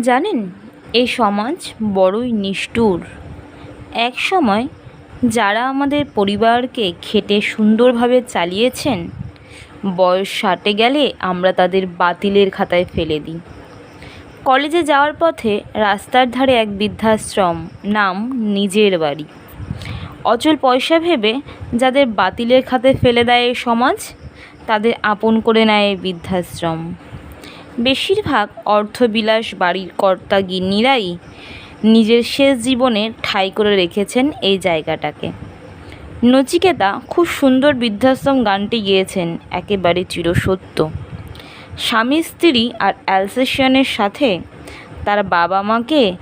জানেন, এই সমাজ বড়ই নিষ্ঠুর। এক সময় যারা আমাদের পরিবারকে খেটে সুন্দরভাবে চালিয়েছেন, বয়স ষাটে গেলে আমরা তাদের বাতিলের খাতায় ফেলে দিই। কলেজে যাওয়ার পথে রাস্তার ধারে এক বৃদ্ধাশ্রম, নাম নিজের বাড়ি। অচল পয়সা ভেবে যাদের বাতিলের খাতায় ফেলে দেয় সমাজ, তাদের আপন করে নেয় এই বৃদ্ধাশ্রম। বেশিরভাগ অর্থবিলাস বাড়ির কর্তা গিন্নিরাই নিজের শেষ জীবনে ঠাঁই করে রেখেছেন এই জায়গাটাকে। নচিকেতা খুব সুন্দর বৃদ্ধাশ্রম গানটি গেয়েছেন, একেবারে চিরসত্য। স্বামী, স্ত্রী আর অ্যালসেশনের সাথে তার বাবা মাকে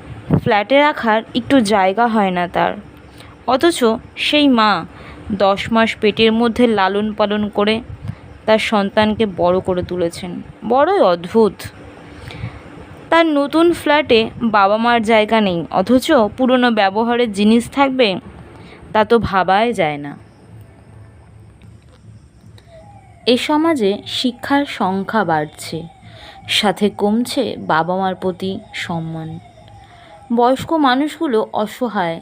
ফ্ল্যাটে রাখার একটু জায়গা হয় না তার। অথচ সেই মা দশ মাস পেটের মধ্যে লালন পালন করে তার সন্তানকে বড় করে তুলেছেন। বড়ই অদ্ভুত। তার নতুন ফ্ল্যাটে বাবা মার জায়গা নেই, অথচ পুরনো ব্যবহারের জিনিস থাকবে, তা তো ভাবাই যায় না। এ সমাজে শিক্ষার সংখ্যা বাড়ছে, সাথে কমছে বাবা মার প্রতি সম্মান। বয়স্ক মানুষগুলো অসহায়,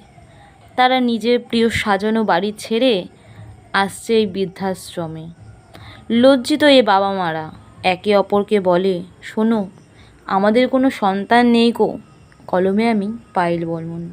তারা নিজের প্রিয় সাজানো বাড়ি ছেড়ে আসছে এই বৃদ্ধাশ্রমে। লজ্জিত এ বাবা মারা। একে অপরকে বলে, শোনো, আমাদের কোনো সন্তান নেই গো। কলমে আমি পাইল বর্মন